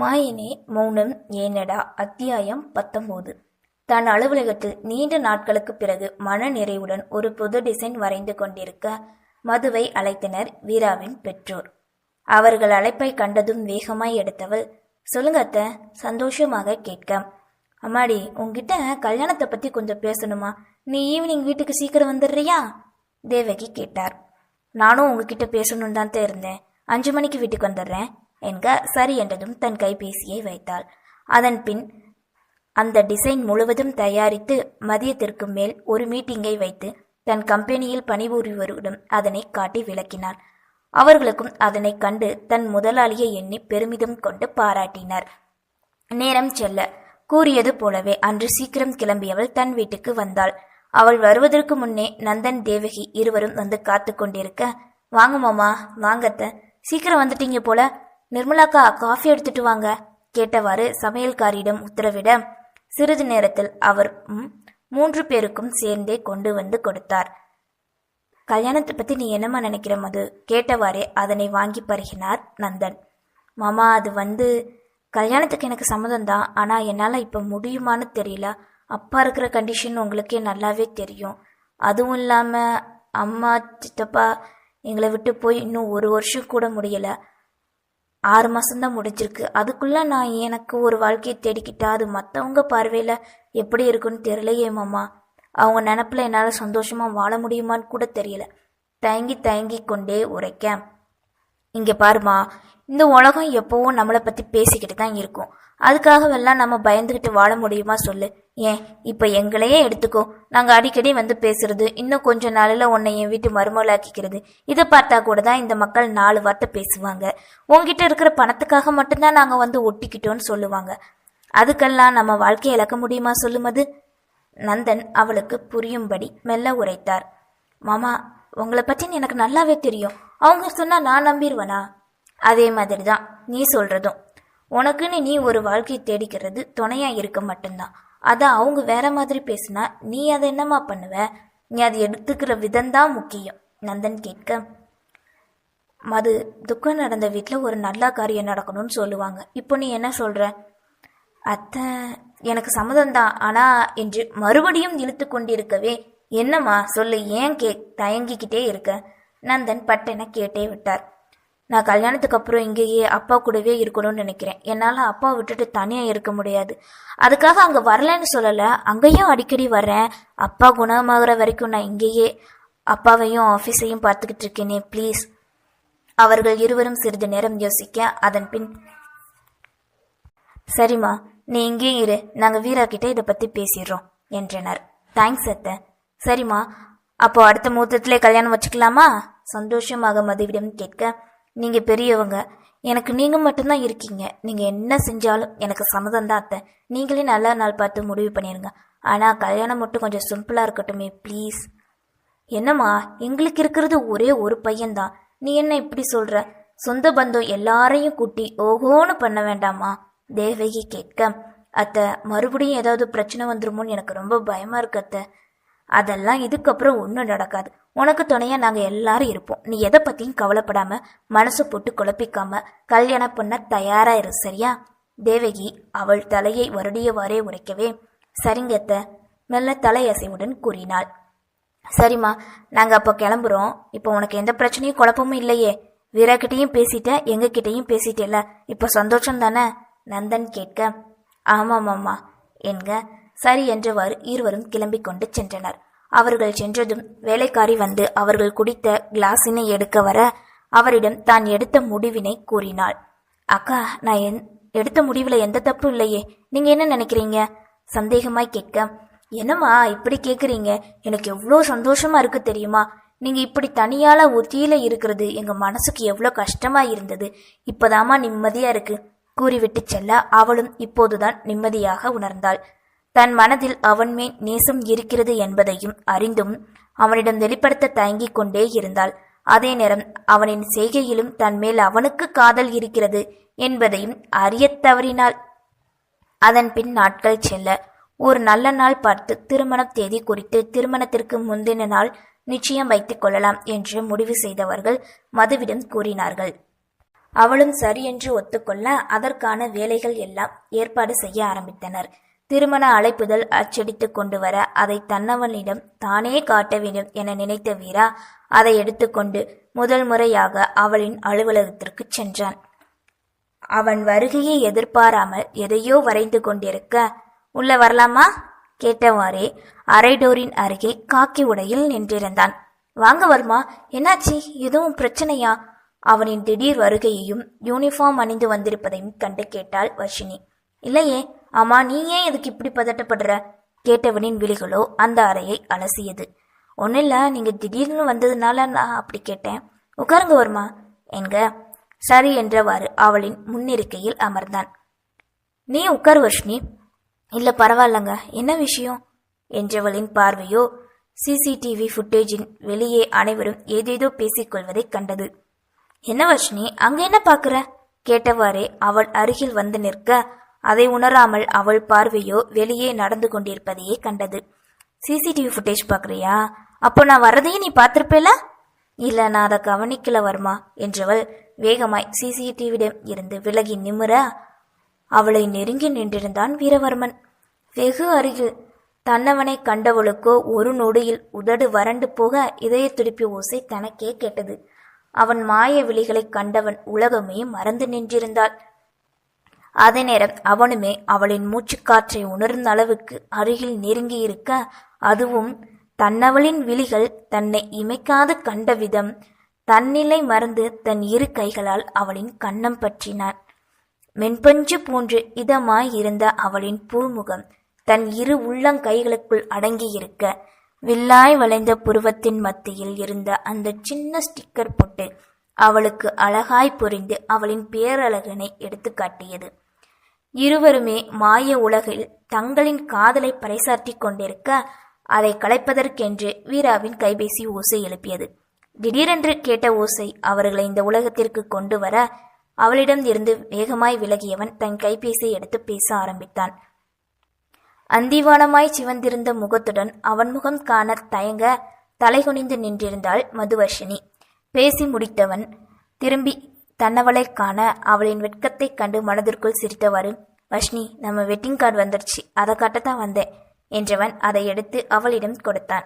மாயினே மௌனம் ஏனடா? அத்தியாயம் பத்தொன்பது. தன் அலுவலகத்தில் நீண்ட நாட்களுக்கு பிறகு மன நிறைவுடன் ஒரு புது டிசைன் வரைந்து கொண்டிருக்க மதுவை அழைத்தனர் வீராவின் பெற்றோர். அவர்கள் அழைப்பை கண்டதும் வேகமாய் எடுத்தவள் சொல்லுங்க அத்தை சந்தோஷமாக கேட்க அம்மாடி உங்ககிட்ட கல்யாணத்தை பத்தி கொஞ்சம் பேசணுமா? நீ ஈவினிங் வீட்டுக்கு சீக்கிரம் வந்துடுறியா? தேவகி கேட்டார். நானும் உங்ககிட்ட பேசணும்னு தான் இருந்தேன். அஞ்சு மணிக்கு வீட்டுக்கு வந்துடுறேன். என்க சரி என்றதும் தன் கைபேசியை வைத்தாள். அதன் பின் அந்த டிசைன் முழுவதும் தயாரித்து மதியத்திற்கு மேல் ஒரு மீட்டிங்கை வைத்து தன் கம்பெனியில் பணிபுரிவோரிடம் அதனை காட்டி விளக்கினார். அவர்களுக்கும் அதனை கண்டு தன் முதலாளியை எண்ணி பெருமிதம் கொண்டு பாராட்டினார். நேரம் செல்ல. கூறியது போலவே அன்று சீக்கிரம் கிளம்பியவள் தன் வீட்டுக்கு வந்தாள். அவள் வருவதற்கு முன்னே நந்தன் தேவகி இருவரும் வந்து காத்து கொண்டிருக்க வாங்க மாமா வாங்கத்த. சீக்கிரம் வந்துட்டீங்க போல. நிர்மலாக்கா காஃபி எடுத்துட்டு வாங்க கேட்டவாறு சமையல்காரியிடம் உத்தரவிட சிறிது நேரத்தில் அவர் மூன்று பேருக்கும் சேர்ந்தே கொண்டு வந்து கொடுத்தார். கல்யாணத்தை பத்தி நீ என்னமா நினைக்கிற மது? கேட்டவாறே அதனை வாங்கி பருகினார் நந்தன். மாமா அது வந்து கல்யாணத்துக்கு எனக்கு சம்மதம் தான் ஆனா என்னால இப்ப முடியுமான்னு தெரியல. அப்பா இருக்கிற கண்டிஷன் உங்களுக்கே நல்லாவே தெரியும். அதுவும் இல்லாம அம்மா சித்தப்பா எங்களை விட்டு போய் இன்னும் ஒரு வருஷம் கூட முடியல. ஆறு மாசம்தான் முடிஞ்சிருக்கு. அதுக்குள்ள நான் எனக்கு ஒரு வாழ்க்கையை தேடிக்கிட்டா அது மற்றவங்க பார்வையில் எப்படி இருக்குன்னு தெரியலையே மாமா. அவங்க நினப்பில் என்னால் சந்தோஷமா வாழ முடியுமான்னு கூட தெரியல. தயங்கி தயங்கி கொண்டே உரைக்க இங்கே பாருமா இந்த உலகம் எப்போவும் நம்மளை பற்றி பேசிக்கிட்டு தான் இருக்கும். அதுக்காகவெல்லாம் நம்ம பயந்துகிட்டு வாழ முடியுமா சொல்லு. ஏன் இப்ப எங்களையே எடுத்துக்கோ. நாங்க அடிக்கடி வந்து பேசுறது இன்னும் கொஞ்ச நாளில் உன்னை என் வீட்டு மருமலாக்கிக்கிறது இதை பார்த்தா கூட தான் இந்த மக்கள் நாலு வார்த்தை பேசுவாங்க. உங்ககிட்ட இருக்கிற பணத்துக்காக மட்டும்தான் நாங்க வந்து ஒட்டிக்கிட்டோன்னு சொல்லுவாங்க. அதுக்கெல்லாம் நம்ம வாழ்க்கையை இழக்க முடியுமா சொல்லுமது நந்தன் அவளுக்கு புரியும்படி மெல்ல உரைத்தார். மாமா உங்களை பற்றி எனக்கு நல்லாவே தெரியும். அவங்க சொன்னா நான் நம்பிடுவேனா அதே மாதிரி தான் நீ சொல்றதும். உனக்குன்னு நீ ஒரு வாழ்க்கையை தேடிக்கிறது துணையா இருக்க மட்டும்தான். அதை அவங்க வேற மாதிரி பேசினா நீ அதை என்னம்மா பண்ணுவ? நீ அதை எடுத்துக்கிற விதம்தான் முக்கியம் நந்தன் கேட்க. மது துக்கம் நடந்த வீட்டில் ஒரு நல்ல காரியம் நடக்கணும்னு சொல்லுவாங்க. இப்போ நீ என்ன சொல்ற? அத்தை எனக்கு சம்மதம்தான் ஆனா என்று மறுபடியும் இழுத்து கொண்டிருக்கவே என்னம்மா சொல்லு ஏன் கே தயங்கிக்கிட்டே இருக்க? நந்தன் பட்டென கேட்டே விட்டார். நான் கல்யாணத்துக்கு அப்புறம் இங்கேயே அப்பா கூடவே இருக்கணும்னு நினைக்கிறேன். என்னால் அப்பா விட்டுட்டு தனியாக இருக்க முடியாது. அதுக்காக அங்கே வரலன்னு சொல்லலை. அங்கேயும் அடிக்கடி வர்றேன். அப்பா குணமாகிற வரைக்கும் நான் இங்கேயே அப்பாவையும் ஆஃபீஸையும் பார்த்துக்கிட்டு இருக்கேனே ப்ளீஸ் அவர்கள் இருவரும் சிறிது நேரம் யோசிக்க அதன் பின் சரிம்மா நீ இங்கேயும் இரு. நாங்கள் வீரா கிட்ட இதை பற்றி பேசிடுறோம் என்றனர். தேங்க்ஸ் அத்தை. சரிம்மா அப்போ அடுத்த முகூர்த்தத்திலே கல்யாணம் வச்சுக்கலாமா? சந்தோஷமாக மதுவிடம் கேட்க நீங்க பெரியவங்க. எனக்கு நீங்க மட்டும்தான் இருக்கீங்க. நீங்க என்ன செஞ்சாலும் எனக்கு சம்மதம் தான் அத்தை. நீங்களே நல்ல நாள் பார்த்து முடிவு பண்ணிடுங்க ஆனா கல்யாணம் மட்டும் கொஞ்சம் சிம்பிளா இருக்கட்டுமே ப்ளீஸ் என்னம்மா எங்களுக்கு இருக்கிறது ஒரே ஒரு பையன்தான். நீ என்ன இப்படி சொல்ற? சொந்த பந்தம் எல்லாரையும் கூட்டி ஓஹோன்னு பண்ண வேண்டாமா? தேவகி கேட்க அத்தை மறுபடியும் ஏதாவது பிரச்சனை வந்துருமோன்னு எனக்கு ரொம்ப பயமா இருக்கு அத்தை. அதெல்லாம் இதுக்கப்புறம் ஒன்றும் நடக்காது. உனக்கு துணையா நாங்க எல்லாரும் இருப்போம். நீ எதை பத்தியும் கவலைப்படாம மனசு போட்டு குழப்பிக்காம கல்யாணம் பண்ண தயாரா இரு சரியா? தேவகி அவள் தலையை வருடியவாறே உரைக்கவே சரிங்கத்த மெல்ல தலையசைவுடன் கூறினாள். சரிம்மா நாங்க அப்போ கிளம்புறோம். இப்போ உனக்கு எந்த பிரச்சனையும் குழப்பமும் இல்லையே. வீராக்கிட்டையும் பேசிட்ட எங்க கிட்டையும் பேசிட்டேல இப்போ சந்தோஷம் தானே நந்தன் கேட்க ஆமாமாம்மா என்க. சரி என்றவாறு இருவரும் கிளம்பிக் கொண்டு சென்றனர். அவர்கள் சென்றதும் வேலைக்காரி வந்து அவர்கள் குடித்த கிளாஸினை எடுக்க வர அவரிடம் தான் எடுத்த முடிவினை கூறினாள். அக்கா நான் என்- எடுத்த முடிவுல எந்த தப்பும் இல்லையே. நீங்க என்ன நினைக்கிறீங்க? சந்தேகமாய் கேட்க என்னம்மா இப்படி கேக்குறீங்க? எனக்கு எவ்வளோ சந்தோஷமா இருக்கு தெரியுமா? நீங்க இப்படி தனியால ஒத்தியில இருக்கிறது எங்க மனசுக்கு எவ்வளோ கஷ்டமா இருந்தது. இப்பதாமா நிம்மதியா இருக்கு. கூறிவிட்டு செல்ல அவளும் இப்போதுதான் நிம்மதியாக உணர்ந்தாள். தன் மனதில் அவன் மேல் நேசம் இருக்கிறது என்பதையும் அறிந்தும் அவனிடம் வெளிப்படுத்த தயங்கிக் கொண்டே இருந்தாள். அதே நேரம் அவனின் செய்கையிலும் தன் மேல் அவனுக்கு காதல் இருக்கிறது என்பதையும் அறியத் தவறினாள். அதன் பின் நாட்கள் செல்ல. ஒரு நல்ல நாள் பார்த்து திருமணம் தேதி குறித்து திருமணத்திற்கு முந்தின நாள் நிச்சயம் வைத்துக் கொள்ளலாம் என்று முடிவு செய்தவர்கள் மதுவிடம் கூறினார்கள். அவளும் சரியென்று ஒத்துக்கொள்ள அதற்கான வேலைகள் எல்லாம் ஏற்பாடு செய்ய ஆரம்பித்தனர். திருமண அழைப்புதல் அச்சடித்து கொண்டு வர அதை தன்னவனிடம் தானே காட்ட வேண்டும் என நினைத்த வீரா அதை எடுத்துக்கொண்டு முதல் முறையாக அவளின் அலுவலகத்திற்கு சென்றான். அவன் வருகையை எதிர்பாராமல் எதையோ வரைந்து கொண்டிருக்க உள்ள வரலாமா? கேட்டவாறே அரைடோரின் அருகே காக்கி உடையில் நின்றிருந்தான். வாங்க வர்மா என்னாச்சு? எதுவும் பிரச்சனையா? அவனின் திடீர் வருகையையும் யூனிஃபார்ம் அணிந்து வந்திருப்பதையும் கண்டு கேட்டாள் வர்ஷினி. இல்லையே ஆமா நீ ஏன் இதுக்கு இப்படி பதட்டப்படுற? கேட்டவனின் விழிகளோ அந்த அறையை அலசியது. ஒன்றும் இல்லை நீங்கள் திடீர்னு வந்ததுனால நான் அப்படி கேட்டேன். உட்காருங்க வருமா. என்க. சரி என்றவாறு அவளின் முன்னிருக்கையில் அமர்ந்தான். நீ உட்கார் வர்ஷினி. இல்லை பரவாயில்லங்க. என்ன விஷயம்? என்றவளின் பார்வையோ சிசிடிவி ஃபுட்டேஜின் வெளியே அனைவரும் ஏதேதோ பேசிக்கொள்வதைக் கண்டது. என்ன வர்ஷினி அங்கே என்ன பார்க்குற? கேட்டவாறே அவள் அருகில் வந்து நிற்க அதை உணராமல் அவள் பார்வையோ வெளியே நடந்து கொண்டிருப்பதையே கண்டது. சிசிடிவி ஃபுட்டேஜ் பார்க்குறியா? அப்போ நான் வரதையும் நீ பார்த்துருப்பேல? இல்ல நான் அதை கவனிக்கல வர்மா என்றவள் வேகமாய் சிசிடிவியிடம் இருந்து விலகி நிமிர அவளை நெருங்கி நின்றிருந்தான் வீரவர்மன். வெகு அருகில் தன்னவனை கண்டவளுக்கோ ஒரு நொடியில் உதடு வறண்டு போக இதய துடிப்பு ஓசை தனக்கே கேட்டது. அவன் மாய விழிகளைக் கண்டவன் உலகமே மறந்து நின்றிருந்தாள். அதே நேரம் அவனுமே அவளின் மூச்சுக்காற்றை உணர்ந்த அளவுக்கு அருகில் நெருங்கியிருக்க அதுவும் தன்னவளின் விழிகள் தன்னை இமைக்காது கண்ட விதம். தன்னிலை மறந்து தன் இரு கைகளால் அவளின் கன்னம் பற்றினான். மென்பஞ்சு போன்று இதமாய் இருந்த அவளின் பூமுகம் தன் இரு உள்ளங்கைகளுக்குள் அடங்கியிருக்க. வில்லாய் வளைந்த புருவத்தின் மத்தியில் இருந்த அந்த சின்ன ஸ்டிக்கர் பொட்டு அவளுக்கு அழகாய் புரிந்து அவளின் பேரழகனை எடுத்து காட்டியது. இருவருமே மாய உலகில் தங்களின் காதலை பறைசாற்றிக் கொண்டிருக்க அதை கலைப்பதற்கென்று வீராவின் கைபேசி ஓசை எழுப்பியது. திடீரென்று கேட்ட ஓசை அவர்களை இந்த உலகத்திற்கு கொண்டு வர அவளிடம் இருந்து வேகமாய் விலகியவன் தன் கைபேசியை எடுத்து பேச ஆரம்பித்தான். அந்திவானமாய் சிவந்திருந்த முகத்துடன் அவன் முகம் காண தயங்க தலைகுனிந்து நின்றிருந்தாள் மதுவர்ஷினி. பேசி முடித்தவன் திரும்பி தன்னவளை காண அவளின் வெட்கத்தைக் கண்டு மனதிற்குள் சிரித்தவாறு வஷ்ணி நம்ம வெட்டிங் கார்டு வந்துருச்சு. அதை காட்டத்தான் வந்தேன் என்றவன் அதை எடுத்து அவளிடம் கொடுத்தான்.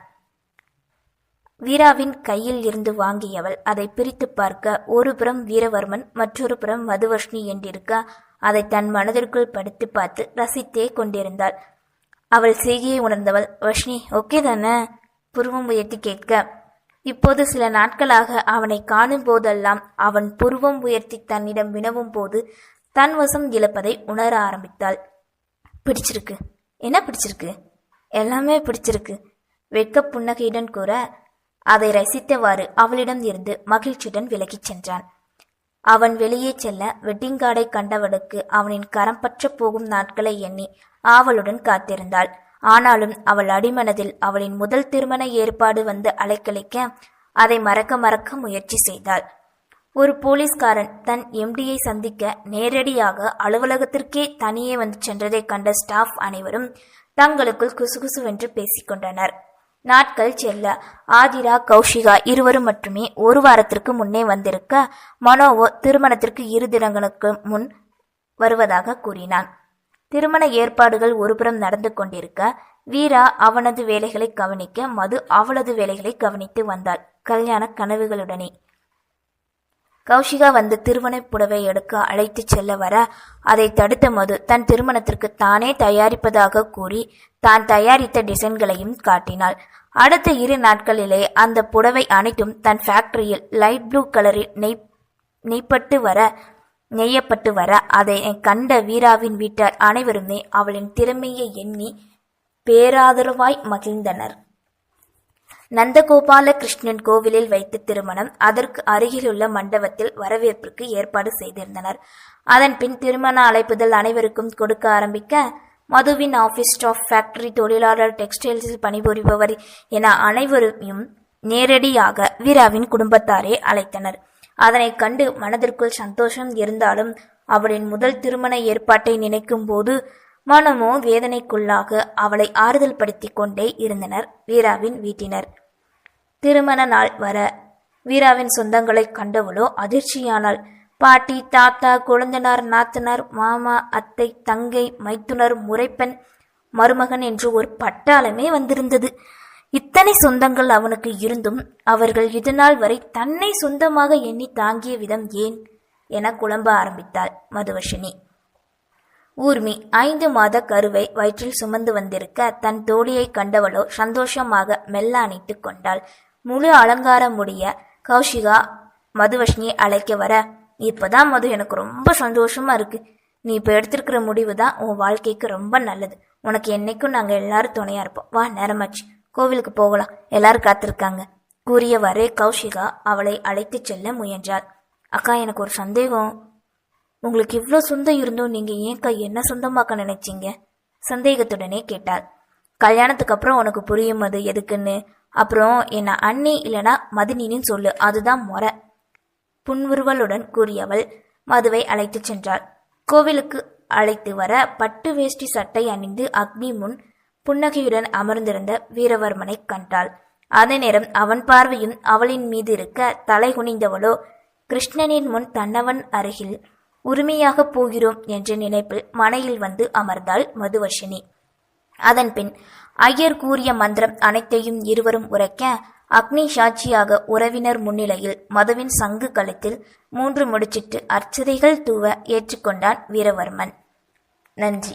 வீராவின் கையில் இருந்து வாங்கியவள் அதை பிரித்து பார்க்க ஒரு புறம் வீரவர்மன் மற்றொரு புறம் மதுவர்ஷினி என்றிருக்க அதை தன் மனதிற்குள் படித்து பார்த்து ரசித்தே கொண்டிருந்தாள். அவள் செய்கையை உணர்ந்தவள் வஷ்ணி ஓகே தானே? புருவம் உயர்த்தி கேட்க. இப்போது சில நாட்களாக அவனை காணும் போதெல்லாம் அவன் புருவம் உயர்த்தி தன்னிடம் வினவும் போது தன் வசம் இழப்பதை உணர ஆரம்பித்தாள். பிடிச்சிருக்கு. என்ன பிடிச்சிருக்கு? எல்லாமே பிடிச்சிருக்கு. வெட்க புன்னகையுடன் கூற அதை ரசித்தவாறு அவளிடம் இருந்து மகிழ்ச்சியுடன் விலகிச் சென்றான். அவன் வெளியே செல்ல வெட்டிங் கார்டை கண்டவளுக்கு அவனின் கரம் பற்ற போகும் நாட்களை எண்ணி ஆவலுடன் காத்திருந்தாள். ஆனாலும் அவள் அடிமனதில் அவளின் முதல் திருமண ஏற்பாடு வந்து அலைக்கழிக்க அதை மறக்க மறக்க முயற்சி செய்தாள். ஒரு போலீஸ்காரன் தன் எம்டியை சந்திக்க நேரடியாக அலுவலகத்திற்கே தனியே வந்து சென்றதைக் கண்ட ஸ்டாஃப் அனைவரும் தங்களுக்குள் குசுகுசுவென்று பேசிக்கொண்டனர் நாட்கள் செல்ல ஆதிரா கௌஷிகா இருவரும் மட்டுமே ஒரு வாரத்திற்கு முன்னே வந்திருக்க மனோவோ திருமணத்திற்கு இரு தினங்களுக்கு முன் வருவதாக கூறினான். திருமண ஏற்பாடுகள் ஒருபுறம் நடந்து கொண்டிருக்க வீரா அவனது வேலைகளை கவனிக்க மது அவளது வேலைகளை கவனித்து வந்தாள். கல்யாண கனவுகளுடனே. கௌஷிகா வந்து திருமண புடவை எடுக்க அழைத்து செல்ல வர அதை தடுத்த மது தன் திருமணத்திற்கு தானே தயாரிப்பதாக கூறி தான் தயாரித்த டிசைன்களையும் காட்டினாள். அடுத்த இரு நாட்களிலே அந்த புடவை அனைத்தும் தன் ஃபேக்டரியில் லைட் ப்ளூ கலரில் நெய் நெய்ப்பட்டு வர நெய்யப்பட்டு வர அதை கண்ட வீராவின் வீட்டார் அனைவருமே அவளின் திறமையை எண்ணி பேராதரவாய் மகிழ்ந்தனர். நந்தகோபால கிருஷ்ணன் கோவிலில் வைத்த திருமணம் அதற்கு அருகிலுள்ள மண்டபத்தில் வரவேற்பிற்கு ஏற்பாடு செய்திருந்தனர். அதன் பின் திருமண அழைப்புதல் அனைவருக்கும் கொடுக்க ஆரம்பிக்க மதுவின் ஆபீஸ் ஸ்டாஃப் ஃபேக்டரி தொழிலாளர் டெக்ஸ்டைல்ஸில் பணிபுரிபவர் என அனைவரையும் நேரடியாக வீராவின் குடும்பத்தாரே அழைத்தனர். அதனைக் கண்டு மனதிற்குள் சந்தோஷம் இருந்தாலும் அவளின் முதல் திருமண ஏற்பாட்டை நினைக்கும் போது மனமோ வேதனைக்குள்ளாக அவளை ஆறுதல் படுத்தி கொண்டே இருந்தனர் வீராவின் வீட்டினர். திருமண நாள் வர வீராவின் சொந்தங்களை கண்டவளோ அதிர்ச்சியானாள். பாட்டி தாத்தா குழந்தனார் நாத்தனார் மாமா அத்தை தங்கை மைத்துனர் முறைப்பெண் மருமகன் என்று ஒரு பட்டாளமே வந்திருந்தது. இத்தனை சொந்தங்கள் அவனுக்கு இருந்தும் அவர்கள் இதுநாள் வரை தன்னை சொந்தமாக எண்ணி தாங்கிய விதம் ஏன் என குழம்ப ஆரம்பித்தாள் மதுவஷினி ஊர்மி ஐந்து மாத கருவை வயிற்றில் சுமந்து வந்திருக்க தன் தோழியை கண்டவளோ சந்தோஷமாக மெல்ல அணைத்துக் கொண்டாள். முழு அலங்காரமுடைய கௌஷிகா மதுவஷினியை அழைக்க வர இப்பதான் மது எனக்கு ரொம்ப சந்தோஷமா இருக்கு. நீ இப்ப எடுத்திருக்கிற முடிவு தான் உன் வாழ்க்கைக்கு ரொம்ப நல்லது. உனக்கு என்னைக்கும் நாங்க எல்லாரும் துணையா இருப்போம். வா நேரமாச்சு கோவிலுக்கு போகலாம். எல்லாரும் காத்திருக்காங்க. கூறியவாறே கௌஷிகா அவளை அழைத்துச் செல்ல முயன்றாள். அக்கா எனக்கு ஒரு சந்தேகம். உங்களுக்கு இவ்வளோ சொந்தம் இருந்தும் நீங்கள் ஏன்க்கா என்ன சொந்தமாக்க நினைச்சீங்க? சந்தேகத்துடனே கேட்டாள். கல்யாணத்துக்கு அப்புறம் உனக்கு புரியும் அது எதுக்குன்னு. அப்புறம் என்ன அண்ணி இல்லனா மதினின்னு சொல்லு. அதுதான் முறை. புன்முறுவலுடன் கூறியவள் மதுவை அழைத்துச் சென்றாள். கோவிலுக்கு அழைத்து வர பட்டு வேஷ்டி சட்டை அணிந்து அக்னி முன் புன்னகையுடன் அமர்ந்திருந்த வீரவர்மனை கண்டாள். அதே நேரம் அவன் பார்வையும் அவளின் மீது இருக்க தலை குனிந்தவளோ கிருஷ்ணனின் முன் தன்னவன் அருகில் உரிமையாக போகிறோம் என்ற நினைப்பில் மனையில் வந்து அமர்ந்தாள் மதுவர்ஷினி. அதன்பின் ஐயர் கூறிய மந்திரம் அனைத்தையும் இருவரும் உரைக்க அக்னி சாட்சியாக உறவினர் முன்னிலையில் மதுவின் சங்கு கழுத்தில் மூன்று முடிச்சிட்டு அர்ச்சதைகள் தூவ ஏற்றுக்கொண்டான் வீரவர்மன். நன்றி.